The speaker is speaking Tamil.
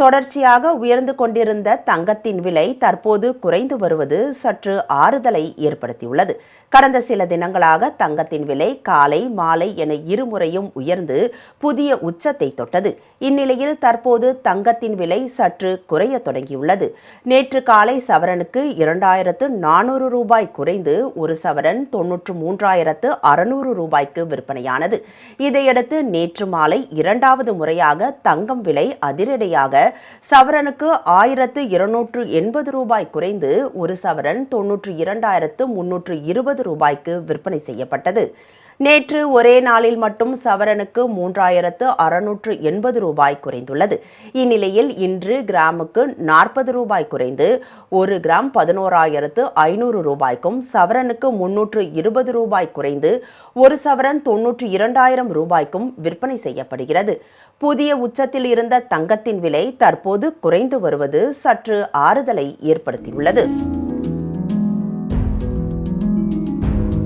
தொடர்ச்சியாக உயர்ந்து கொண்டிருந்த தங்கத்தின் விலை தற்போது குறைந்து வருவது சற்று ஆறுதலை ஏற்படுத்தியுள்ளது. கடந்த சில தினங்களாக தங்கத்தின் விலை காலை மாலை என இருமுறையும் உயர்ந்து புதிய உச்சத்தை தொட்டது. இந்நிலையில் தற்போது தங்கத்தின் விலை சற்று குறைய தொடங்கியுள்ளது. நேற்று காலை சவரனுக்கு இரண்டாயிரத்து நானூறு ரூபாய் குறைந்து ஒரு சவரன் தொன்னூற்று மூன்றாயிரத்து அறுநூறு ரூபாய்க்கு விற்பனையானது. இதையடுத்து நேற்று மாலை இரண்டாவது முறையாக தங்கம் விலை அதிரடியாக சவரனுக்கு ஆயிரத்து இருநூற்று எண்பது ரூபாய் குறைந்து ஒரு சவரன் தொன்னூற்று இரண்டாயிரத்து முன்னூற்று இருபது ரூபாய்க்கு விற்பனை செய்யப்பட்டது. நேற்று ஒரே நாளில் மட்டும் சவரனுக்கு மூன்றாயிரத்து அறுநூற்று எண்பது ரூபாய் குறைந்துள்ளது. இந்நிலையில் இன்று கிராமுக்கு நாற்பது ரூபாய் குறைந்து ஒரு கிராம் பதினோராயிரத்து ஐநூறு ரூபாய்க்கும் சவரனுக்கு முன்னூற்று இருபது ரூபாய் குறைந்து ஒரு சவரன் தொன்னூற்று இரண்டாயிரம் ரூபாய்க்கும் விற்பனை செய்யப்படுகிறது. புதிய உச்சத்தில் இருந்த தங்கத்தின் விலை தற்போது குறைந்து வருவது சற்று ஆறுதலை ஏற்படுத்தியுள்ளது.